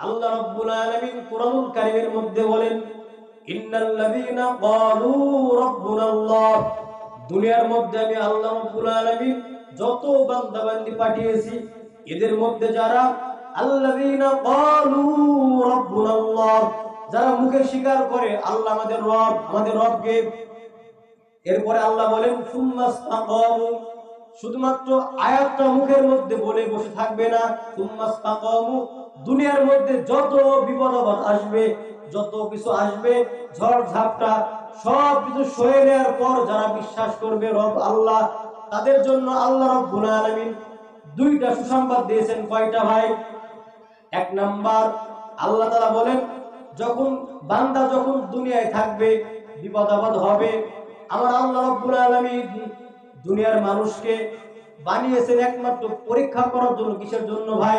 আল্লাহ রাব্বুল আলামিন কোরআনুল কারীমের মধ্যে বলেন, ইন্নাল্লাযীনা ক্বালু রাব্বুনাল্লাহ। দুনিয়ার মধ্যে আমি আল্লাহ রাব্বুল আলামিন যত বান্দা বান্দি পাঠিয়েছি, এদের মধ্যে যারা আল্লাযীনা ক্বালু রাব্বুনাল্লাহ। যারা মুখে স্বীকার করে, আল্লাহ আমাদের রব, আমাদের রবকে। এরপরে আল্লাহ বলেন সুম্মাস্তাকামু শুধুমাত্র আয়াতটা মুখের মধ্যে বলে বসে থাকবে না সুম্মাস্তাকামু দুনিয়ার মধ্যে যত বিপদ আসবে, যত কিছু আসবে, ঝড় ঝাপটা সব কিছু সয়ে নেওয়ার পর যারা বিশ্বাস করবে রব আল্লাহ, তাদের জন্য আল্লাহ রব্বুল আলামিন দুইটা সুসংবাদ দিয়েছেন কয়টা ভাই? এক নাম্বার, আল্লাহ তাআলা বলেন, যখন বান্দা যখন দুনিয়ায় থাকবে বিপদ আপদ হবে, আমার আল্লাহ রব্বুল আলামিন দুনিয়ার মানুষকে বানিয়েছেন একমাত্র পরীক্ষা করার জন্য কিসের জন্য ভাই?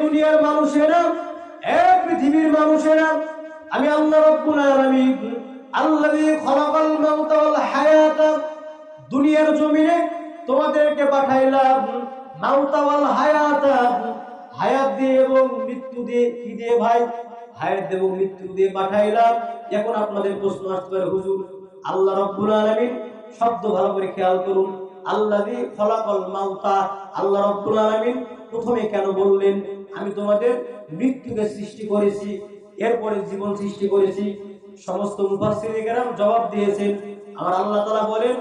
দুনিয়ার মানুষেরা পৃথিবীর মানুষেরা, আমি দুনিয়ার জমিনে তোমাদেরকে পাঠাইলাম মাউতা ওয়াল হায়াতা। হায়াত দিয়ে এবং মৃত্যু দিয়ে কি দিয়ে ভাই? হায়াত এবং মৃত্যু দিয়ে পাঠাইলাম। এখন আপনাদের প্রশ্ন আসতে পারে, হুজুর, আল্লাহ রব্বুল আলামিন শব্দ ভালো করে খেয়াল করুন। আল্লাযী খলাকাল মাউতা। আল্লাহ রব্বুল আলামিন প্রথমে কেন বললেন, আমি তোমাদের মৃত্যুকে সৃষ্টি করেছি, এরপরে জীবন সৃষ্টি করেছি। সমস্ত মুফাসসিরিকেরাম জবাব দিয়েছেন। আমার আল্লাহ তাআলা বলেন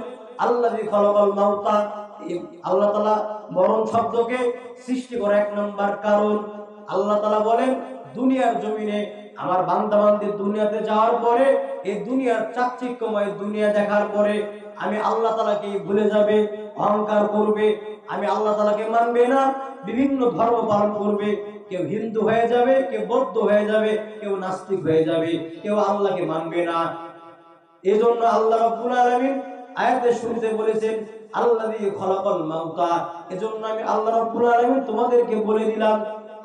আল্লাযী খলাকাল মাউতা। আল্লাহ তাআলা মরণ শব্দকে সৃষ্টি করা এক নম্বর কারণ। আল্লাহ তাআলা বলেন, দুনিয়ার জমিনে আমার বান্দা বান্দি দুনিয়াতে যাওয়ার পরে, এই দুনিয়ার চাকচিক্যময় দুনিয়া দেখার পরে আমি আল্লাহ তালাকে ভুলে যাবে, অহংকার করবে, আমি আল্লাহ তালাকে মানবে না, বিভিন্ন ধর্ম পালন করবে, কেউ হিন্দু হয়ে যাবে, কেউ বৌদ্ধ হয়ে যাবে, কেউ নাস্তিক হয়ে যাবে, কেউ আল্লাহকে মানবে না। এই জন্য আল্লাহ রাব্বুল আলামিন আয়াতের শুরুতে বলেছেন আল্লাহ দিয়ে খলাকাল মাউতা। এজন্য আমি আল্লাহ রাব্বুল আলামিন তোমাদেরকে বলে দিলাম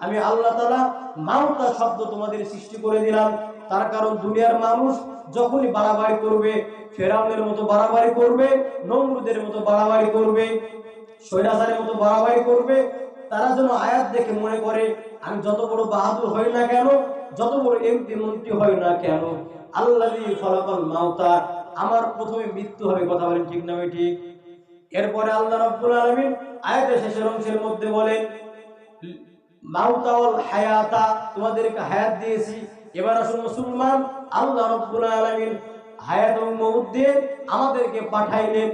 আমি আল্লাহ তাআলা মাউতা শব্দ তোমাদের সৃষ্টি করে দিলাম। তার কারণ দুনিয়ার মানুষ যখনই বাড়াবাড়ি করবে, ফেরাউনের মতো বাড়াবাড়ি করবে, নমরুদের মতো বাড়াবাড়ি করবে সৈরাসারের মতো বাড়াবাড়ি করবে, তারা যেন আয়াত দেখে মনে করে, আমি যত বড় বাহাদুর হই না কেন, যত বড় এমপি মন্ত্রী হই না কেন, আল্লাহী ফলাফল মাওতা আমার প্রথমে মৃত্যু হবে, কথা বলেন ঠিক না ঠিক? এরপরে আল্লাহ রাব্বুল আলামিন আয়াতের শেষের অংশের মধ্যে বলেন তোমাদেরকে হায়াত দিয়েছি। এবার আসুন আল্লাহ আলামিন দিয়ে আমাদেরকে পাঠাইলেন।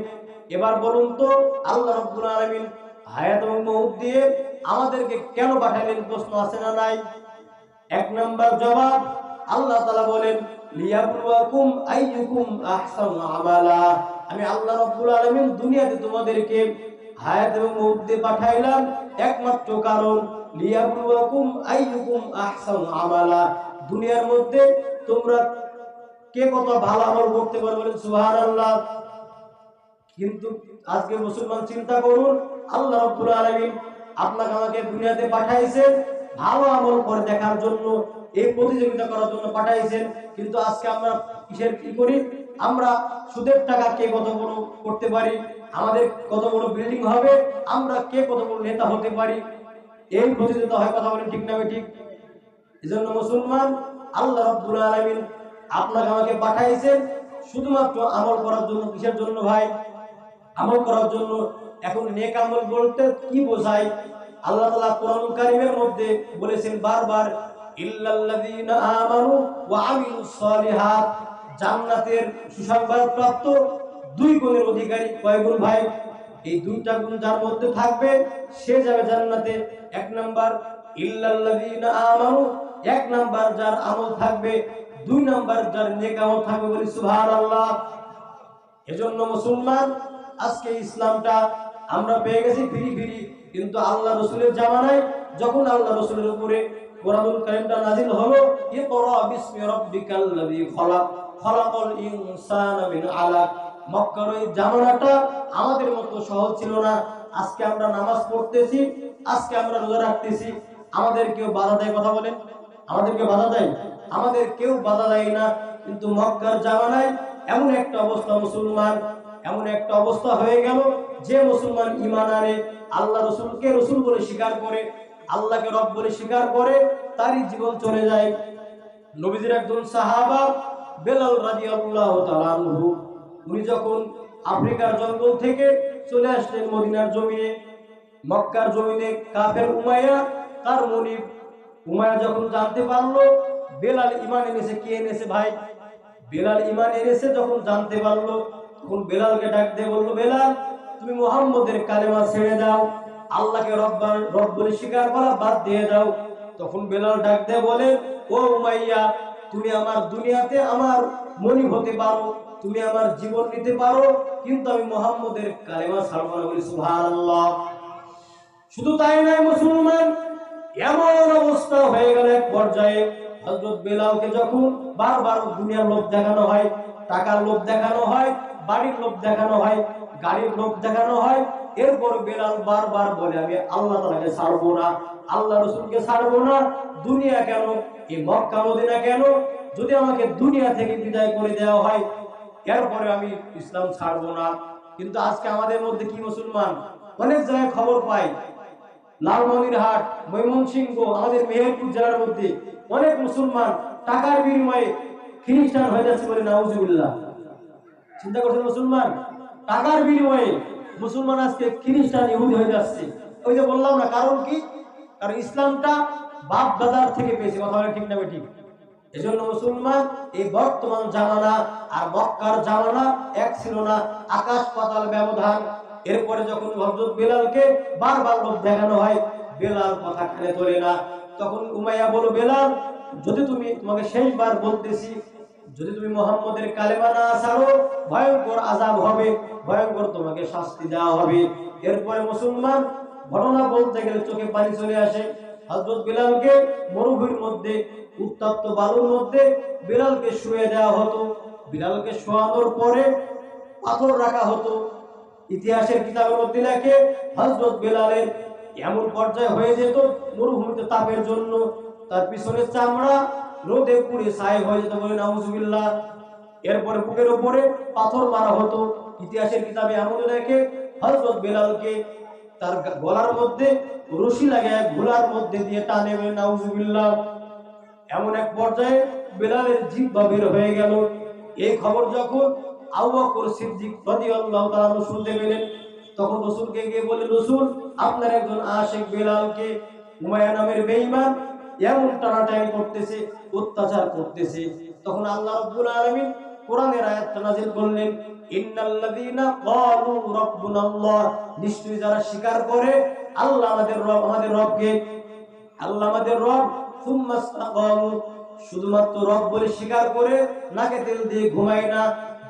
এবার বলুন তো, আল্লাহ রাব্বুল আলামিন হায়াত এবং দিয়ে আমাদেরকে কেন পাঠাইলেন? প্রশ্ন আছে না নাই? এক নম্বর জবাব, আল্লাহ তালা বলেন আমি আল্লাহ রাব্বুল আলামিন দুনিয়াতে তোমাদেরকে হায়াত এবং মউত দিয়ে পাঠাইলাম। একমাত্র কারণ, লিয়াবলুয়াকুম আইয়ুকুম আহসানু আমালা। দুনিয়ার মধ্যে তোমরা কে কত ভালো আমল করতে পারবে সুবহানাল্লাহ। কিন্তু আজকে মুসলমান চিন্তা করুন, আল্লাহ রাব্বুল আলামিন আপনাকে আমাকে দুনিয়াতে পাঠাইছেন ভালো আমল করে দেখার জন্য, এই প্রতিযোগিতা করার জন্য পাঠাইছেন। কিন্তু আজকে আমরা কিসের কি করি? আমরা সুদের টাকা কে কত করতে পারি? আমাদের কত বড় বিল্ডিং হবে, আমরা কে কত বড় নেতা হতে পারি? এই প্রতিযোগিতা হয় কথা বলে ঠিক না ঠিক? এজন্য মুসলমান, আল্লাহ রাব্বুল আলামিন আপনাকে আমাকে পাঠাইছেন শুধুমাত্র আমল করার জন্য, কিসের জন্য ভাই? আমল করার জন্য। এখন নেক আমল বলতে কি বোঝায়? আল্লাহ তাআলা কোরআন কারীমের মধ্যে বলেছেন বারবার, ইল্লাল্লাযীনা আমানু ওয়া আমিলুস সালিহাত। জান্নাতের সুসংবাদ প্রাপ্ত দুই গুণের অধিকারী কয় গুণ ভাই? এই দুইটা গুণ যার মধ্যে থাকবে, সে যাবে জান্নাতে। এক নাম্বার এক নাম্বার, যার আমল থাকবে। দুই নাম্বার, যার নেক আমল থাকবে বলি সুবহানাল্লাহ। এজন্য মুসলমান, আজকে ইসলামটা আমরা পেয়ে গেছি ফিরি ফিরি। কিন্তু আল্লাহ রসুলের জামানায় যখন আল্লাহ রসুলের উপরে কোরআনুল কারিমটা নাজিল হলো, ইকরা বিসমি রাব্বিকাল্লাযী খলাক। খলাকাল ইনসানা মিন আলাক। মক্কার ওই জামানাটা আমাদের মতো সহজ ছিল না। আজকে আমরা নামাজ পড়তেছি, আজকে আমরা রোজা রাখতেছি। আমাদের কেউ বাধা দেয় কথা বলেন? আমাদেরকে বাধা দেয়? আমাদের কেউ বাধা দেয় না। কিন্তু মক্কার জামানায় এমন একটা অবস্থা মুসলমান, এমন একটা অবস্থা হয়ে গেল যে মুসলমান ইমান আনে, আল্লাহ রসুলকে রসুল বলে স্বীকার করে, আল্লাহকে রব বলে স্বীকার করে, তারই জীবন চলে যায়। নবীজির একজন সাহাবা বেলাল তাআলা আনহু উনি যখন আফ্রিকার জঙ্গল থেকে চলে আসলেন মদিনার জমিনে, মক্কার জমিনে কাফের উমাইয়া, তার মনিব উমাইয়া যখন জানতে পারল, বেলাল ইমান এনেছে, কে এনেছে ভাই? বেলাল ইমান এনেছে যখন জানতে পারল, তখন বেলালকে ডাক দিয়ে বলল, বেলাল, তুমি মোহাম্মদের কালেমা ছেড়ে দাও, আল্লাহকে রব্বার রব বলে স্বীকার করা বাদ দিয়ে দাও। তখন বেলাল ডাক দিয়ে বলে, ও উমাইয়া, তুমি আমার দুনিয়াতে আমার মনিব হতে পারো। তুমি আমার জীবন নিতে পারো, কিন্তু আমি মোহাম্মদের কালেমা ছাড়বো না বলি, সুবহানাল্লাহ। শুধু তাই নয়, মুসলমান, এমন অবস্থা হয়ে গেল এক পর্যায়ে হজরত বেলালকে যখন বারবার দুনিয়ার লোভ দেখানো হয়, টাকার লোভ দেখানো হয়, বাড়ির লোভ দেখানো হয়, গাড়ির লোভ দেখানো হয়, এরপর বেলাল বারবার বলে, আমি আল্লাহ তালাকে ছাড়বো না, আল্লাহ রসুলকে ছাড়বো না, দুনিয়া কেন, এই মক্কা মদিনা কেন? যদি আমাকে দুনিয়া থেকে বিদায় করে দেওয়া হয় এরপরে আমি ইসলাম ছাড়বো না। কিন্তু আজকে আমাদের মধ্যে কি মুসলমান? অনেক জায়গায় খবর পাই। লালমনিরহাট, ময়মনসিংহ, আমাদের মেহেরপুর জেলার মধ্যে অনেক মুসলমান টাকার বিনিময়ে খ্রিস্টান হয়ে যাচ্ছে বলে নাউজুবিল্লাহ। চিন্তা করছেন মুসলমান? টাকার বিনিময়ে মুসলমান আজকে খ্রিস্টান ইহুদি হয়ে যাচ্ছে। ওই যে বললাম না, কারণ কি? কারণ ইসলামটা বাপ দাদার থেকে পেয়েছে। কথা ঠিক না ঠিক এজন্য মুসলমান এই বর্তমান জামানা আর মক্কার জামানা এক ছিল না, আকাশ পাতাল ব্যবধান। এরপরে যখন হজরত বেলালকে বারবার লোক দেখানো হয়, বেলাল কথা কানে তোলে না। তখন উমাইয়া বলো বেলাল, যদি তুমি তোমাকে শেষবার বলতেছি, যদি তুমি মোহাম্মদের কালেমা না ছাড়ো, ভয়ঙ্কর আজাব হবে, ভয়ঙ্কর তোমাকে শাস্তি দেওয়া হবে। এরপরে মুসলমান ঘটনা বলতে গেলে চোখে পানি চলে আসে। হজরত বেলালকে মরুভূমির মধ্যে, উত্তপ্ত বালুর মধ্যে বিলালকে শুয়ে দেওয়া হতো। বিলালকে শোয়ানোর পরে পাথর রাখা হতো। ইতিহাসের কিতাবের মধ্যে লেখে হজরত বেলালের এমন পর্যায়ে হয়ে যেত মরুভূমিতে তাপের জন্য। তার পিছনের চামড়া রোদে পুড়ে ছাই হয়ে যেত বলে নাউজুবিল্লাহ। এরপরে বুকের উপরে পাথর মারা হতো। ইতিহাসের কিতাবে এমন লেখে হজরত বেলালকে তার গলার মধ্যে রশি লাগে ঘোলার মধ্যে দিয়ে টানে বলে, নাউজুবিল্লাহ। এমন এক পর্যায়ে বেলালের জিব্বা বের হয়ে গেল। এই খবর যখন তখন গিয়ে বলে আপনার একজন বেলালকে বেঈমান করতেছে, অত্যাচার করতেছে। তখন আল্লাহ কোরআনের আয়াতটা নাযিল করলেন, ইন্নাল্লাযীনা ক্বালু রাব্বুনাল্লাহ। নিশ্চয়ই যারা স্বীকার করে, আল্লাহ আমাদের রব, আমাদের রবকে, আল্লাহ আমাদের রব, সুম্মা ইসতাকামু শুধুমাত্র রব বলে স্বীকার করে, নাকে তেল দিয়ে ঘুমায় না।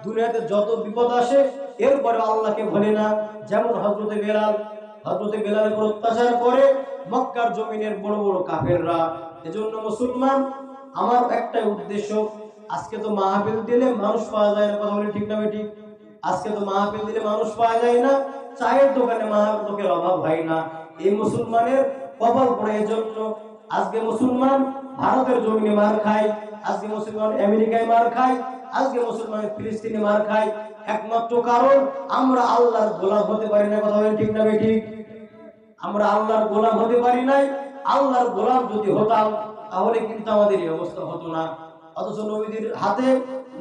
দুনিয়াতে যত বিপদ আসে, এরপরে আল্লাহকে ভোলে না। যেমন হজরতে বেলাল হজরতে বেলালের উপর অত্যাচার করে মক্কার জমিনের বড় বড় কাফেররা, এজন্য মুসলমান, আমার একটাই উদ্দেশ্য আজকে তো মাহফিল দিলে মানুষ পাওয়া যায় না, কথা বলি ঠিক না ঠিক? আজকে তো মাহফিল দিলে মানুষ পাওয়া যায় না, চায়ের দোকানে লোকের অভাব হয় না। এই মুসলমানের কপাল পড়ে এই জন্য। আজকে মুসলমান ভারতের জমিনে মার খায়, আজকে মুসলমান আমেরিকায় মার খায়, আজকে মুসলমান ফিলিস্তিনে মার খায়। একমাত্র কারণ আমরা আল্লাহর গোলাম হতে পারি না, কথা বলেন ঠিক না ঠিক? আমরা আল্লাহর গোলাম হতে পারি নাই, আল্লাহর গোলাম যদি হতাম, তাহলে কিন্তু আমাদের এই অবস্থা হতো না। অথচ নবীদের হাতে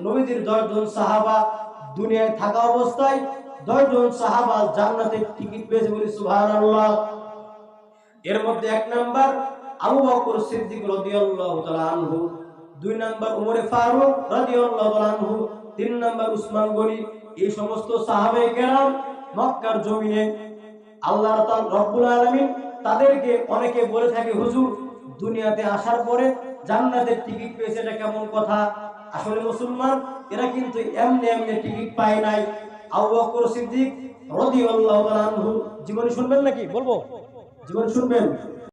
নবীদের দশজন সাহাবা দুনিয়ায় থাকা অবস্থায় দশজন সাহাবা জান্নাতের টিকিট পেয়েছে বলি সুবহানাল্লাহ। এর মধ্যে এক নাম্বার আবু বকর সিদ্দিক তাআলা আনহু, দুই নাম্বার উমরে ফারুক রাদিয়াল্লাহু তাআলা তিন নাম্বার উসমান গনি। এই সমস্ত সাহাবে কেরাম মক্কার জমিনে আল্লাহ রব্বুল আলামিন তাদেরকে অনেকে বলে থাকে, হুজুর, দুনিয়াতে আসার পরে জান্নাতের টিকিট পেয়েছে, এটা কেমন কথা? আসলে মুসলমান, এরা কিন্তু এমনি এমনি টিকিট পায় নাই। আবু বকর সিদ্দিক রাদিয়াল্লাহু আনহু, জীবনী শুনবেন নাকি? বলব? জীবন শুনবেন?